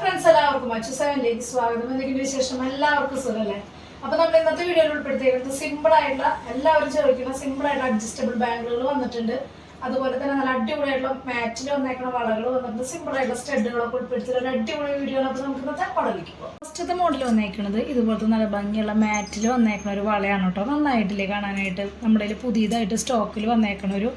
Friends എല്ലാവർക്കും അച്ചു സെവനിലേക്ക് സ്വാഗതം. എന്തെങ്കിലും വിശേഷം എല്ലാവർക്കും സുഖമല്ലേ? അപ്പൊ നമ്മൾ ഇന്നത്തെ വീഡിയോയിൽ ഉൾപ്പെടുത്തിയിരിക്കുന്നത് സിമ്പിൾ ആയിട്ടുള്ള എല്ലാവരും ചോദിക്കുന്ന സിമ്പിൾ ആയിട്ടുള്ള അഡ്ജസ്റ്റബിൾ ബാങ്കുകൾ വന്നിട്ടുണ്ട്. അതുപോലെ തന്നെ നല്ല അടിപൊളിയായിട്ടുള്ള മാറ്റിൽ വന്നേക്കുന്ന വളകൾ വന്നിട്ടുണ്ട്. സിമ്പിൾ ആയിട്ടുള്ള സ്റ്റഡുകളൊക്കെ ഉൾപ്പെടുത്തി ഒരു അടിപൊളി വീഡിയോ അപ്പൊ നമുക്ക് ഇന്നത്തെ പോകാം ഫസ്റ്റത്തെ മോഡൽ വന്നേക്കുന്നത് ഇതുപോലത്തെ നല്ല ഭംഗിയുള്ള മാറ്റിൽ വന്നേക്കുന്ന ഒരു വളയാണ് കേട്ടോ. നന്നായിട്ടില്ലേ കാണാനായിട്ട്? നമ്മുടെ പുതിയതായിട്ട് സ്റ്റോക്കിൽ വന്നേക്കുന്ന ഒരു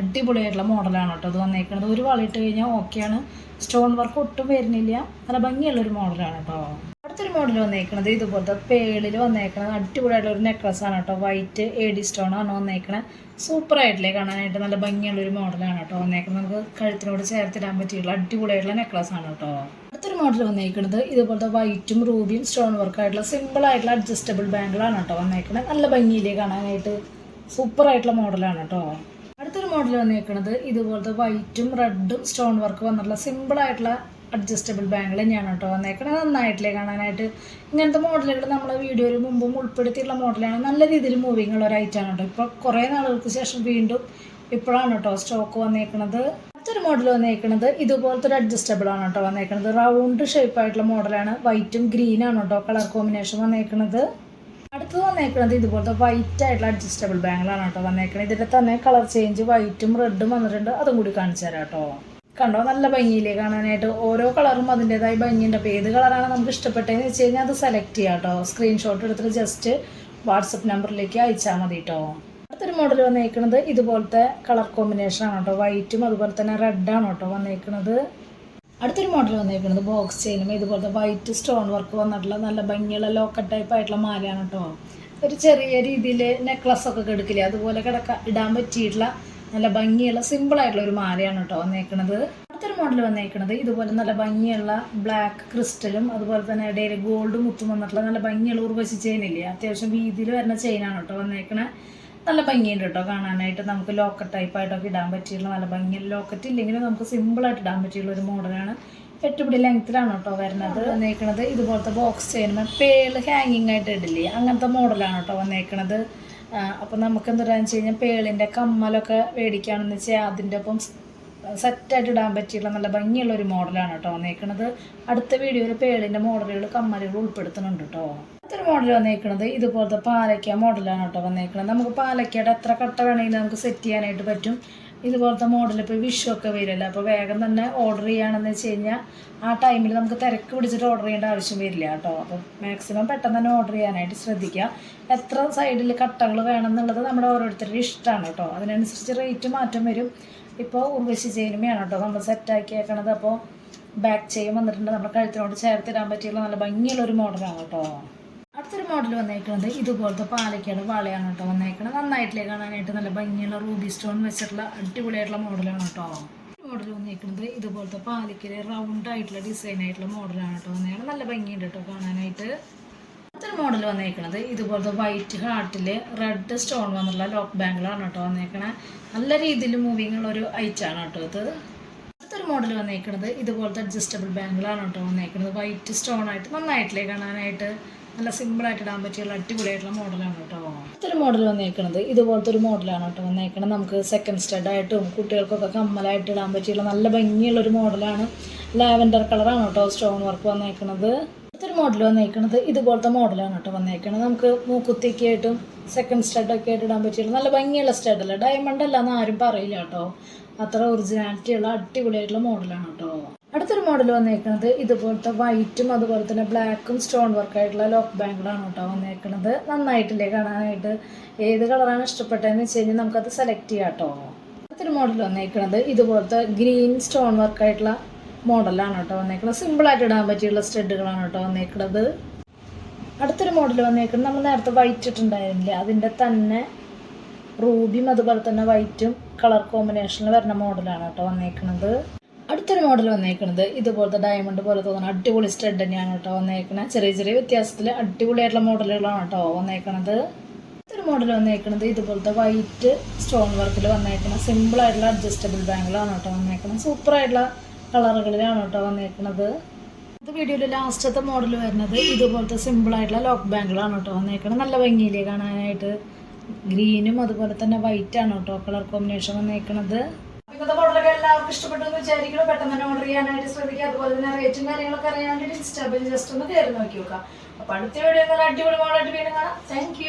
അടിപൊളിയായിട്ടുള്ള മോഡലാണ് കേട്ടോ. അത് വന്നേക്കുന്നത് ഒരു വളയിട്ട് കഴിഞ്ഞാൽ ഓക്കെയാണ് സ്റ്റോൺ വർക്ക് ഒട്ടും വരുന്നില്ല. നല്ല ഭംഗിയുള്ള ഒരു മോഡലാണ് കേട്ടോ. അടുത്തൊരു മോഡൽ വന്നേക്കുന്നത് ഇതുപോലത്തെ പേളിൽ വന്നേക്കുന്നത് അടിപൊളിയായിട്ടുള്ള ഒരു നെക്ലസ് ആണ് കേട്ടോ. വൈറ്റ് എ ഡി സ്റ്റോൺ ആണ് വന്നേക്കുന്നത് സൂപ്പർ ആയിട്ടില്ലേ കാണാനായിട്ട്. നല്ല ഭംഗിയുള്ള ഒരു മോഡലാണ് കേട്ടോ വന്നേക്കുന്നത് നമുക്ക് കഴുത്തിനോട് ചേർത്തിടാൻ പറ്റിയുള്ള അടിപൊളിയായിട്ടുള്ള നെക്ലസ് ആണ് കേട്ടോ. അടുത്തൊരു മോഡൽ വന്നേക്കുന്നത് ഇതുപോലത്തെ വൈറ്റും റൂബിയും സ്റ്റോൺ വർക്ക് ആയിട്ടുള്ള സിമ്പിൾ ആയിട്ടുള്ള അഡ്ജസ്റ്റബിൾ ബാങ്കിളാണ് കേട്ടോ വന്നേക്കുന്നത് നല്ല ഭംഗിയിലേ കാണാനായിട്ട്. സൂപ്പർ ആയിട്ടുള്ള മോഡലാണ് കേട്ടോ. അടുത്തൊരു മോഡൽ വന്നേക്കുന്നത് ഇതുപോലത്തെ വൈറ്റും റെഡും സ്റ്റോൺ വർക്ക് വന്നിട്ടുള്ള സിമ്പിൾ ആയിട്ടുള്ള അഡ്ജസ്റ്റബിൾ ബാങ്കിൾ തന്നെയാണ് കേട്ടോ വന്നേക്കണത്. നന്നായിട്ടില്ലേ കാണാനായിട്ട്? ഇങ്ങനത്തെ മോഡലുകൾ നമ്മളെ വീഡിയോയിൽ മുമ്പും ഉൾപ്പെടുത്തിയിട്ടുള്ള മോഡലാണ് നല്ല രീതിയിൽ മൂവിങ് ഉള്ള ഒരു ഐറ്റമാണ് കേട്ടോ. ഇപ്പോൾ കുറേ നാളുകൾക്ക് ശേഷം വീണ്ടും ഇപ്പോഴാണ് കേട്ടോ സ്റ്റോക്ക് വന്നേക്കണത്. മറ്റൊരു മോഡൽ വന്നേക്കണത് ഇതുപോലത്തെ ഒരു അഡ്ജസ്റ്റബിൾ ആണ് കേട്ടോ വന്നേക്കണത്. റൗണ്ട് ഷേപ്പ് ആയിട്ടുള്ള മോഡലാണ് വൈറ്റും ഗ്രീനാണ് കേട്ടോ കളർ കോമ്പിനേഷൻ വന്നേക്കണത്. അടുത്തത് വന്നേക്കുന്നത് ഇതുപോലത്തെ വൈറ്റ് ആയിട്ടുള്ള അഡ്ജസ്റ്റബിൾ ബാങ്കിലാണ് കേട്ടോ വന്നേക്കുന്നത് ഇതിൽ തന്നെ കളർ ചേഞ്ച് വൈറ്റും റെഡും വന്നിട്ടുണ്ട്. അതും കൂടി കാണിച്ചു തരാം കേട്ടോ. കണ്ടോ? നല്ല ഭംഗിയില്ലേ കാണാനായിട്ട്. ഓരോ കളറും അതിന്റെതായ ഭംഗിയുണ്ട്. അപ്പോൾ ഏത് കളറാണ് നമുക്ക് ഇഷ്ടപ്പെട്ടതെന്ന് വെച്ച് കഴിഞ്ഞാൽ അത് സെലക്ട് ചെയ്യാം കേട്ടോ. സ്ക്രീൻഷോട്ട് എടുത്തിട്ട് ജസ്റ്റ് വാട്സപ്പ് നമ്പറിലേക്ക് അയച്ചാൽ മതി കേട്ടോ. അടുത്തൊരു മോഡൽ വന്നേക്കുന്നത് ഇതുപോലത്തെ കളർ കോമ്പിനേഷൻ ആണ് കേട്ടോ. വൈറ്റും അതുപോലെ തന്നെ റെഡാണ് കേട്ടോ വന്നേക്കുന്നത് അടുത്തൊരു മോഡൽ വന്നിരിക്കുന്നത് ബോക്സ് ചെയിനും ഇതുപോലത്തെ വൈറ്റ് സ്റ്റോൺ വർക്ക് വന്നിട്ടുള്ള നല്ല ഭംഗിയുള്ള ലോക്കറ്റ് ടൈപ്പ് ആയിട്ടുള്ള മാലയാണ് കേട്ടോ ഒരു ചെറിയ രീതിയിൽ നെക്ലസ് ഒക്കെ കിടക്കില്ലേ അതുപോലെ കിടക്ക ഇടാൻ പറ്റിയിട്ടുള്ള നല്ല ഭംഗിയുള്ള സിമ്പിൾ ആയിട്ടുള്ള ഒരു മാലയാണ് കേട്ടോ വന്നേക്കുന്നത് അടുത്തൊരു മോഡൽ വന്നേക്കുന്നത് ഇതുപോലെ നല്ല ഭംഗിയുള്ള ബ്ലാക്ക് ക്രിസ്റ്റലും അതുപോലെ തന്നെ ഇടയിൽ ഗോൾഡ് മുത്തും വന്നിട്ടുള്ള നല്ല ഭംഗിയുള്ള ഉർവശി ചെയിനില്ലേ അത്യാവശ്യം വീതിയിൽ വരുന്ന ചെയിനാണ് കേട്ടോ വന്നേക്കണത് നല്ല ഭംഗിയുണ്ട് കേട്ടോ കാണാനായിട്ട്. നമുക്ക് ലോക്കറ്റ് ടൈപ്പായിട്ടൊക്കെ ഇടാൻ പറ്റിയുള്ള നല്ല ഭംഗിയുള്ള ലോക്കറ്റ് ഇല്ലെങ്കിലും നമുക്ക് സിമ്പിളായിട്ട് ഇടാൻ പറ്റിയുള്ള ഒരു മോഡലാണ് എട്ടുപിടി ലെങ്ത്തിലാണ് കേട്ടോ വരുന്നത്. വന്നേക്കണത് ഇതുപോലത്തെ ബോക്സ് ചെയ്യുമ്പോൾ പേൾ ഹാങ്ങിങ് ആയിട്ട് ഇടില്ലേ? അങ്ങനത്തെ മോഡലാണ് കേട്ടോ വന്നേക്കണത്. അപ്പോൾ നമുക്ക് എന്താണെന്ന് വെച്ച് കഴിഞ്ഞാൽ പേളിന്റെ കമ്മലൊക്കെ മേടിക്കുകയാണെന്ന് വെച്ചാൽ അതിന്റെ ഒപ്പം സെറ്റായിട്ട് ഇടാൻ പറ്റിയിട്ടുള്ള നല്ല ഭംഗിയുള്ള ഒരു മോഡലാണ് കേട്ടോ വന്നേക്കണത്. അടുത്ത വീഡിയോയിൽ പേളിന്റെ മോഡലുകൾ കമ്മലുകൾ ഉൾപ്പെടുത്തുന്നുണ്ട് കേട്ടോ. അടുത്തൊരു മോഡൽ വന്നേക്കണത് ഇതുപോലത്തെ പാലക്ക മോഡലാണ് കേട്ടോ വന്നേക്കണത്. നമുക്ക് പാലക്കയുടെ എത്ര കട്ട വേണമെങ്കിലും നമുക്ക് സെറ്റ് ചെയ്യാനായിട്ട് പറ്റും. ഇതുപോലത്തെ മോഡൽ ഇപ്പോൾ വിഷു ഒക്കെ വരില്ല? അപ്പോൾ വേഗം തന്നെ ഓർഡർ ചെയ്യുകയാണെന്ന് വെച്ച് കഴിഞ്ഞാൽ ആ ടൈമിൽ നമുക്ക് തിരക്ക് പിടിച്ചിട്ട് ഓർഡർ ചെയ്യേണ്ട ആവശ്യം വരില്ല കേട്ടോ. അപ്പോൾ മാക്സിമം പെട്ടെന്ന് തന്നെ ഓർഡർ ചെയ്യാനായിട്ട് ശ്രദ്ധിക്കുക. എത്ര സൈഡിൽ കട്ടകൾ വേണമെന്നുള്ളത് നമ്മുടെ ഓരോരുത്തരുടെ ഇഷ്ടമാണ് കേട്ടോ. അതിനനുസരിച്ച് റേറ്റ് മാറ്റം വരും. ഇപ്പോൾ ഉർവശി ചെയിനുമയാണ് കേട്ടോ. നമ്മൾ സെറ്റാക്കിയേക്കണത് അപ്പോൾ ബാക്ക് ചെയിൻ വന്നിട്ടുണ്ട്. നമ്മുടെ കഴുത്തിനോട് ചേർത്തിടാൻ പറ്റിയുള്ള നല്ല ഭംഗിയുള്ള ഒരു മോഡലാണ് കേട്ടോ. അടുത്തൊരു മോഡൽ വന്നേക്കുന്നത് ഇതുപോലത്തെ പാലക്കാട് വളയാണ് കേട്ടോ വന്നേക്കുന്നത് നന്നായിട്ടില്ലേ കാണാനായിട്ട്? നല്ല ഭംഗിയുള്ള റൂബി സ്റ്റോൺ വെച്ചിട്ടുള്ള അടിപൊളിയായിട്ടുള്ള മോഡലാണ് കേട്ടോ. മോഡൽ വന്നേക്കുന്നത് ഇതുപോലത്തെ പാലക്കൽ റൗണ്ട് ആയിട്ടുള്ള ഡിസൈൻ ആയിട്ടുള്ള മോഡലാണ് കേട്ടോ വന്നേക്കുന്നത് നല്ല ഭംഗിയുണ്ട് കേട്ടോ കാണാനായിട്ട്. അടുത്തൊരു മോഡൽ വന്നേക്കുന്നത് ഇതുപോലത്തെ വൈറ്റ് ഹാർട്ടിൽ റെഡ് സ്റ്റോൺ വന്നുള്ള ലോക്ക് ബാങ്കിളാണ് കേട്ടോ വന്നേക്കണേ നല്ല രീതിയിൽ മൂവിങ് ഉള്ള ഒരു ഐറ്റാണ് കേട്ടോ ഇത്. അടുത്തൊരു മോഡൽ വന്നേക്കുന്നത് ഇതുപോലത്തെ അഡ്ജസ്റ്റബിൾ ബാങ്കിളാണ് കേട്ടോ വന്നേക്കുന്നത് വൈറ്റ് സ്റ്റോൺ ആയിട്ട് നന്നായിട്ടില്ലേ കാണാനായിട്ട്? നല്ല സിമ്പിളായിട്ട് ഇടാൻ പറ്റിയുള്ള അടിപൊളിയായിട്ടുള്ള മോഡലാണ് കേട്ടോ. അടുത്തൊരു മോഡൽ വന്നേക്കുന്നത് ഇതുപോലത്തെ ഒരു മോഡലാണ് കേട്ടോ വന്നേക്കുന്നത് നമുക്ക് സെക്കൻഡ് സ്റ്റഡ് ആയിട്ടും കുട്ടികൾക്കൊക്കെ കമ്മലായിട്ട് ഇടാൻ പറ്റിയുള്ള നല്ല ഭംഗിയുള്ള ഒരു മോഡലാണ് ലാവൻഡർ കളറാണ് കേട്ടോ സ്റ്റോൺ വർക്ക് വന്നേക്കുന്നത് അടുത്തൊരു മോഡൽ വന്നേക്കുന്നത് ഇതുപോലത്തെ മോഡലാണ് കേട്ടോ വന്നേക്കുന്നത് നമുക്ക് മൂക്കുത്തിയൊക്കെ ആയിട്ടും സെക്കൻഡ് സ്റ്റഡൊക്കെ ആയിട്ട് ഇടാൻ പറ്റിയുള്ള നല്ല ഭംഗിയുള്ള സ്റ്റഡ് സ്റ്റഡല്ല ഡയമണ്ട് അല്ല എന്ന് ആരും പറയില്ല കേട്ടോ. അത്ര ഒറിജിനാലിറ്റി ഉള്ള അടിപൊളിയായിട്ടുള്ള മോഡലാണ് കേട്ടോ. അടുത്തൊരു മോഡൽ വന്നേക്കുന്നത് ഇതുപോലത്തെ വൈറ്റും അതുപോലെ തന്നെ ബ്ലാക്കും സ്റ്റോൺ വർക്ക് ആയിട്ടുള്ള ലോക്ക് ബാങ്കിളാണ് കേട്ടോ വന്നേക്കുന്നത് നന്നായിട്ടില്ലേ കാണാനായിട്ട്? ഏത് കളറാണ് ഇഷ്ടപ്പെട്ടതെന്ന് വെച്ച് കഴിഞ്ഞാൽ നമുക്കത് സെലക്ട് ചെയ്യാം കേട്ടോ അടുത്തൊരു മോഡൽ വന്നേക്കുന്നത് ഇതുപോലത്തെ ഗ്രീൻ സ്റ്റോൺ വർക്ക് ആയിട്ടുള്ള മോഡലാണ് കേട്ടോ വന്നേക്കുന്നത് സിമ്പിളായിട്ട് ഇടാൻ പറ്റിയുള്ള സ്റ്റെഡുകളാണ് കേട്ടോ വന്നേക്കുന്നത് അടുത്തൊരു മോഡൽ വന്നേക്കുന്നത് നമ്മൾ നേരത്തെ വൈറ്റ് ഇട്ടുണ്ടായിരുന്നില്ലേ അതിന്റെ തന്നെ റൂബിയും അതുപോലെ തന്നെ വൈറ്റും കളർ കോമ്പിനേഷനിൽ വരുന്ന മോഡലാണ് കേട്ടോ വന്നേക്കുന്നത് അടുത്തൊരു മോഡൽ വന്നേക്കുന്നത് ഇതുപോലത്തെ ഡയമണ്ട് പോലെ തോന്നുന്ന അടിപൊളി സ്റ്റഡ് തന്നെയാണ് കേട്ടോ വന്നേക്കുന്നത് ചെറിയ ചെറിയ വ്യത്യാസത്തിൽ അടിപൊളിയായിട്ടുള്ള മോഡലുകളാണ് കേട്ടോ വന്നേക്കുന്നത് അടുത്തൊരു മോഡൽ വന്നേക്കുന്നത് ഇതുപോലത്തെ വൈറ്റ് സ്റ്റോൺ വർക്കിൽ വന്നേക്കുന്ന സിമ്പിൾ ആയിട്ടുള്ള അഡ്ജസ്റ്റബിൾ ബാങ്കിളാണ് കേട്ടോ വന്നേക്കുന്നത് സൂപ്പർ ആയിട്ടുള്ള കളറുകളിലാണ് കേട്ടോ വന്നേക്കുന്നത് ഇത് വീഡിയോയിൽ ലാസ്റ്റത്തെ മോഡൽ വരുന്നത് ഇതുപോലത്തെ സിമ്പിൾ ആയിട്ടുള്ള ലോക്ക് ബാങ്കിളാണ് കേട്ടോ വന്നേക്കുന്നത് നല്ല ഭംഗിയിലേ കാണാനായിട്ട്. ഗ്രീനും അതുപോലെ തന്നെ വൈറ്റ് ആണ് കേട്ടോ കളർ കോമ്പിനേഷൻ വന്നേക്കുന്നത് എല്ലാവർക്കും ഇഷ്ടപ്പെട്ടു എന്ന് വിചാരിക്കുന്നു. പെട്ടെന്ന് തന്നെ ഓർഡർ ചെയ്യാനായിട്ട് ശ്രദ്ധിക്കുക അതുപോലെ തന്നെ റേറ്റും കാര്യങ്ങളൊക്കെ അറിയാൻ വേണ്ടി ഇൻസ്റ്റാബിൽ ജസ്റ്റ് ഒന്ന് കയറി നോക്കി നോക്കാം അപ്പൊ അടുത്ത വീഡിയോ നല്ല അടിപൊളി മോഡായിട്ട് വീണ്ടും കാണാം. താങ്ക്